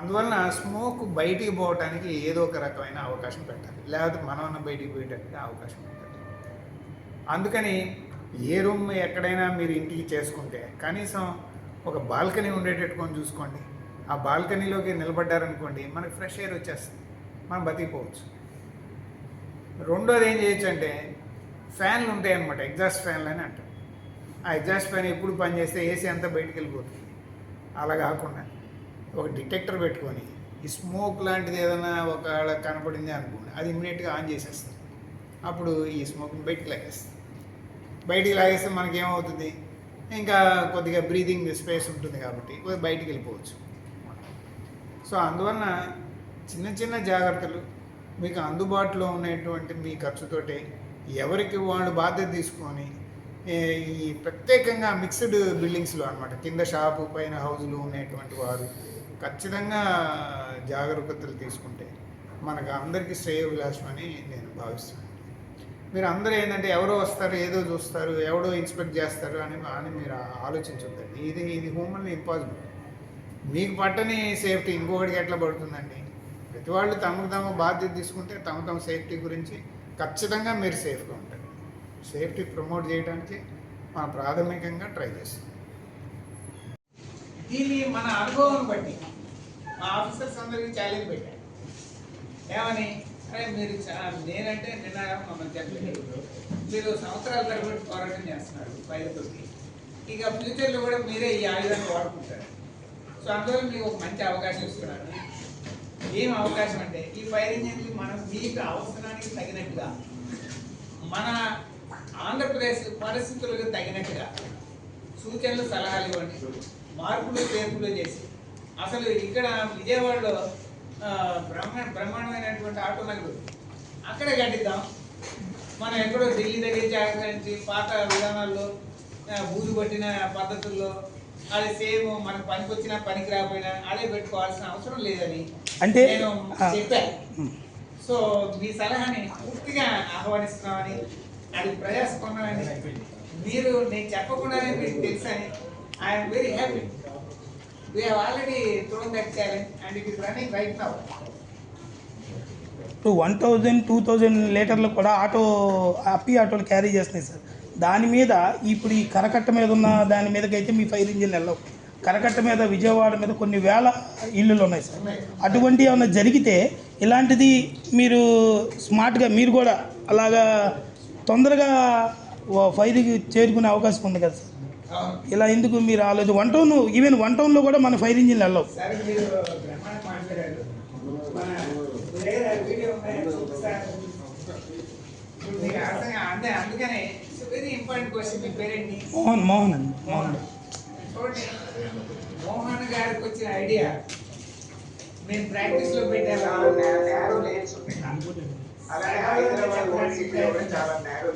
అందువలన స్మోక్ బయటికి పోవటానికి ఏదో ఒక రకమైన అవకాశం పెట్టాలి. లేకపోతే మనమన్న బయటికి పోయేటట్టు అవకాశం పెట్టాలి అందుకని ఏ రూమ్ ఎక్కడైనా మీరు ఇంటికి చేసుకుంటే కనీసం ఒక బాల్కనీ ఉండేటట్టుకొని చూసుకోండి. ఆ బాల్కనీలోకి నిలబడ్డారనుకోండి మనకి ఫ్రెష్ ఎయిర్ వచ్చేస్తుంది. మనం బతికిపోవచ్చు. రెండోది ఏం చేయొచ్చు అంటే ఫ్యాన్లు ఉంటాయి అనమాట ఎగ్జాస్ట్ ఫ్యాన్లు అని అంటారు. ఆ ఎగ్జాస్ట్ ఫ్యాన్ ఎప్పుడు పనిచేస్తే ఏసీ అంతా బయటికి వెళ్ళిపోతుంది. అలా కాకుండా ఒక డిటెక్టర్ పెట్టుకొని ఈ స్మోక్ లాంటిది ఏదైనా ఒకవేళ కనపడింది అనుకోండి అది ఇమ్మీడియట్గా ఆన్ చేసేస్తుంది అప్పుడు ఈ స్మోక్ని బయటికి లాగేస్తుంది బయటికి లాగేస్తే మనకి ఏమవుతుంది ఇంకా కొద్దిగా బ్రీదింగ్ స్పేస్ ఉంటుంది కాబట్టి బయటికి వెళ్ళిపోవచ్చు. సో అందువలన చిన్న చిన్న జాగ్రత్తలు మీకు అందుబాటులో ఉన్నటువంటి మీ ఖర్చుతోటే ఎవరికి వాళ్ళు బాధ్యత తీసుకొని ఈ ప్రత్యేకంగా మిక్స్డ్ బిల్డింగ్స్లో అనమాట కింద షాపు పైన హౌజులు ఉండేటువంటి వారు ఖచ్చితంగా జాగ్రత్తలు తీసుకుంటే మనకు అందరికీ శ్రేయోభిలాషం అని నేను భావిస్తున్నాను. మీరు అందరూ ఏంటంటే ఎవరో వస్తారు ఏదో చూస్తారు ఎవడో ఇన్స్పెక్ట్ చేస్తారు అని అని మీరు ఆలోచించొద్దండి. ఇది ఇది హ్యూమన్లీ ఇంపాసిబుల్ మీకు పట్టని సేఫ్టీ ఇంకొకటికి ఎట్లా పడుతుందండి? ప్రతి వాళ్ళు తమకు తమ బాధ్యత తీసుకుంటే తమ తమ సేఫ్టీ గురించి ఖచ్చితంగా మీరు సేఫ్గా ఉంటారు. సేఫ్టీ ప్రమోట్ చేయడానికి మనం ప్రాథమికంగా ట్రై చేస్తాం. దీన్ని మన అనుభవం బట్టి మా ఆఫీసర్స్ అందరికీ ఛాలెంజ్ పెట్టాను ఏమని? అరే మీరు నేనంటే నిన్న మమ్మల్ని చెప్పలేదు మీరు సంవత్సరాల తరబడి పోరాటం చేస్తున్నారు పైలతోటి ఇక ఫ్యూచర్లో కూడా మీరే ఈ ఆయుధాన్ని వాడుకుంటారు. సో అందువల్ల మీకు ఒక మంచి అవకాశం ఇస్తున్నాను. ఏం అవకాశం అంటే ఈ ఫైర్ ఇంజిన్లు మనం మీకు అవసరానికి తగినట్టుగా మన ఆంధ్రప్రదేశ్ పరిస్థితులకు తగినట్టుగా సూచనలు సలహాలు ఇవ్వండి. మార్పులు చేర్పులు చేసి అసలు ఇక్కడ విజయవాడలో బ్రహ్మ బ్రహ్మాండమైనటువంటి ఆటో నగరు అక్కడే కట్టిద్దాం. మనం ఎక్కడో ఢిల్లీ దగ్గర జాగ్రత్త పాత విధానాల్లో బూజు పట్టిన పద్ధతుల్లో అది సేమ్ మనకు పనికి వచ్చినా పనికి రాకపోయినా అదే పెట్టుకోవాల్సిన అవసరం లేదని అంటే, నేను చెప్పాను. సో మీ సలహాని పూర్తిగా ఆహ్వానిస్తున్నామని అది ప్రజాస్పందనని మీరు నేను చెప్పకుండానే మీకు తెలుసని ఐఎమ్ వెరీ హ్యాపీ ఇప్పుడు వన్ థౌజండ్ టూ థౌజండ్ లీటర్లు కూడా ఆటో అప్పి ఆటోలు క్యారీ చేస్తున్నాయి సార్. దాని మీద ఇప్పుడు ఈ కరకట్ట మీద ఉన్న దాని మీదకైతే మీ ఫైర్ ఇంజిన్ వెళ్ళవు. కరకట్ట మీద విజయవాడ మీద కొన్ని వేల ఇల్లులు ఉన్నాయి సార్. అటువంటి ఏమైనా జరిగితే ఇలాంటిది మీరు స్మార్ట్గా మీరు కూడా అలాగా తొందరగా ఫైర్కి చేరుకునే అవకాశం ఉంది కదా సార్. ఇలా ఎందుకు మీరు ఆలోచన వన్ టౌన్ ఈవెన్ వన్ టౌన్లో కూడా మన ఫైర్ ఇంజిన్లు వెళ్ళవు మోహన్ మోహన్ అండి మోహన్. మోహన్. గారికి వచ్చిన ఐడియా మేము ప్రాక్టీస్లో పెట్టాము నేరో లేన్స్ అలాగే హైదరాబాద్ సిటీ కూడా చాలా నేరో